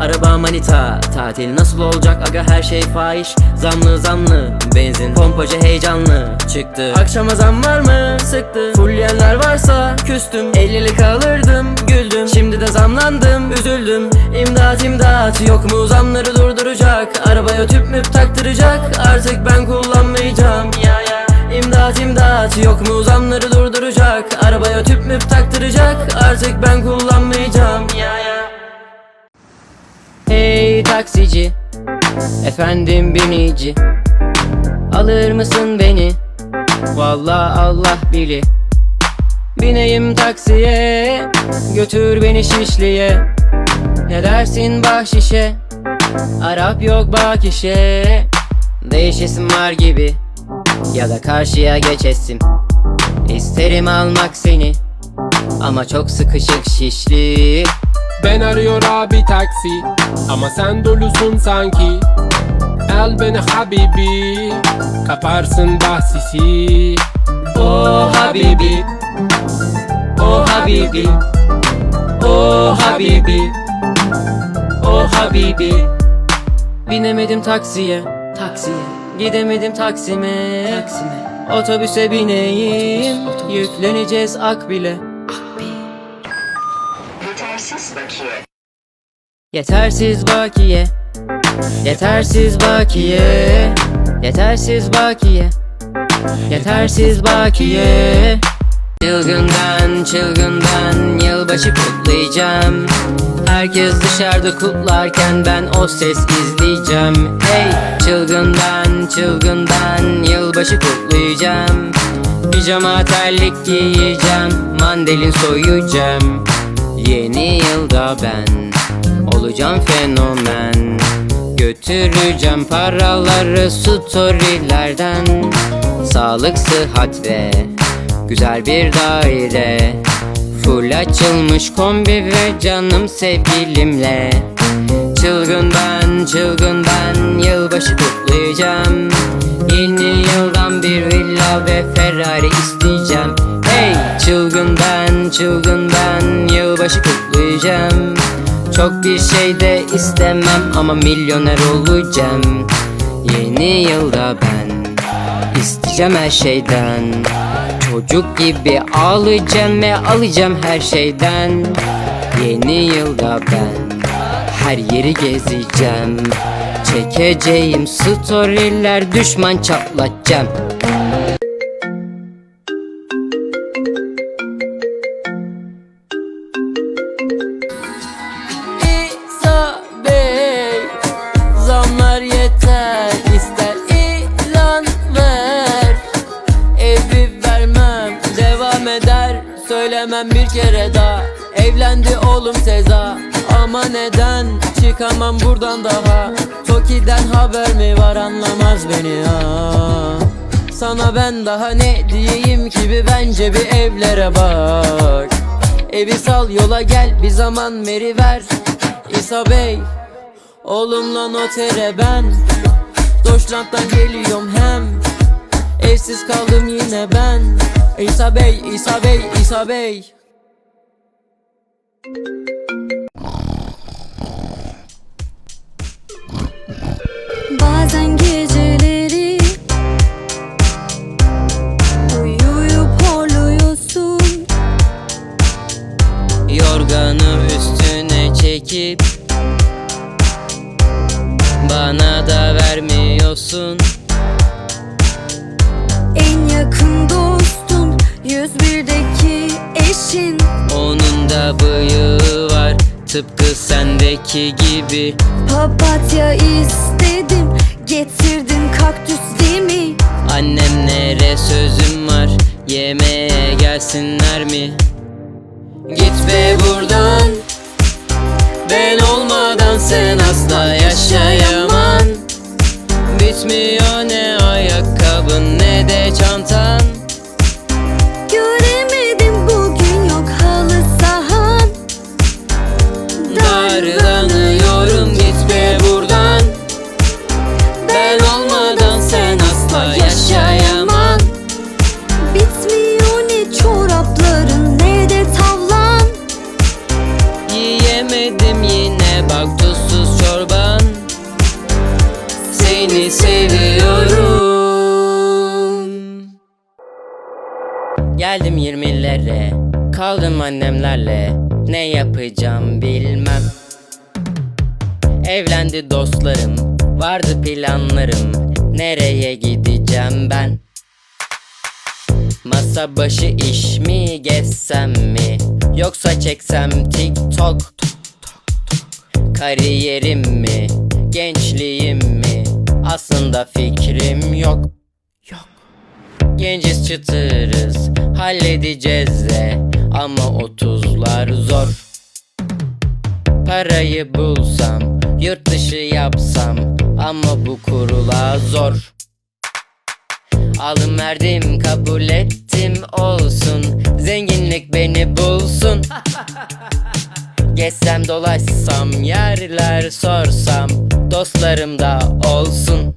Araba manita Tatil nasıl olacak? Aga her şey fahiş. Zamlı zamlı Benzin pompacı heyecanlı Çıktı. Akşama zam var mı? Sıktı. Fulleyenler varsa küstüm. 50'lik alırdım güldüm. Şimdi de zamlandım üzüldüm. İmdat imdat. Yok mu zamları durduracak? Arabaya tüp müp taktıracak. Artık ben kullanmayacağım. Ya ya. İmdat imdat. Yok mu zamları durduracak? Arabaya tüp müp taktıracak. Artık ben kullanmayacağım. Ya ya taksici. Efendim binici. Alır mısın beni? Vallahi Allah bili Bineyim taksiye Götür beni Şişli'ye. Ne dersin bahşişe? Arap yok bak işe. Değişesim var gibi. Ya da karşıya geçesim. İsterim almak seni. Ama çok sıkışık şişli Ben arıyor abi taksi Ama sen dolusun sanki. El beni habibi Kaparsın bahsisi. Oh Habibi Oh Habibi Oh Habibi Oh Habibi. Binemedim taksiye Taksiye. Gidemedim Taksim'e Taksim'e. Otobüse bineyim. Yükleneceğiz Akbil'e Yetersiz bakiye. Yetersiz bakiye. Yetersiz bakiye. Yetersiz bakiye. Çılgından çılgından yılbaşı kutlayacağım. Herkes dışarıda kutlarken ben o ses izleyeceğim. Hey! Çılgından çılgından yılbaşı kutlayacağım. Pijama terlik giyeceğim Mandalin soyacağım Yeni yılda ben olacağım fenomen. Götüreceğim paraları storylerden. Sağlık, sıhhat ve güzel bir daire. Full açılmış kombi ve canım sevgilimle Çılgın ben, çılgın ben Yılbaşı kutlayacağım. Yeni yıldan bir villa ve Ferrari isteyeceğim. Hey çılgın ben, çılgın ben Yılbaşı kutlayacağım Çok bir şey de istemem ama milyoner olacağım. Yeni yılda ben isteyeceğim her şeyden. Çocuk gibi ağlayacağım ve alacağım her şeyden. Yeni yılda ben her yeri gezeceğim. Çekeceğim storyler düşman çatlatacağım Zamlar yeter. İster ilan ver. Evi vermem devam eder. Söylemem bir kere daha. Evlendi oğlum Seza. Ama neden çıkamam buradan daha? Toki'den haber mi var anlamaz beni. Ya Sana ben daha ne diyeyim ki bir bence bir evlere bak. Evi sal yola gel bir zaman veri ver. İsa Bey Oğlumla notere ben. Deutschland'dan geliyorum hem. Evsiz kaldım yine ben. İsa Bey, İsa Bey, İsa Bey Da bıyığı var Tıpkı sendeki gibi Papatya istedim Getirdin kaktüs değil mi? Annemlere sözüm var Yemeğe gelsinler mi? Git be buradan Ben olmadan sen asla Darlanıyorum git be buradan. Ben olmadan sen asla yaşayamam. Bitmiyor ne çorapların ne de tavlan. Yiyemem içemedim yine bak tuzsuz çorban. Seni seviyorum. Geldim yirmilere Kaldım annemlerle. Ne yapacağım bilmem Evlendi dostlarım Vardı planlarım. Nereye gideceğim ben? Masa başı iş mi gezsem mi? Yoksa çeksem tiktok? Kariyerim mi Gençliğim mi? Aslında fikrim yok. Yok. Genciz çıtırız Halledeceğiz de. Ama otuzlar zor. Parayı bulsam Yurt dışı yapsam Ama bu kurula zor. Alım verdim kabul ettim olsun. Zenginlik beni bulsun. Gezsem dolaşsam yerler sorsam Dostlarım da olsun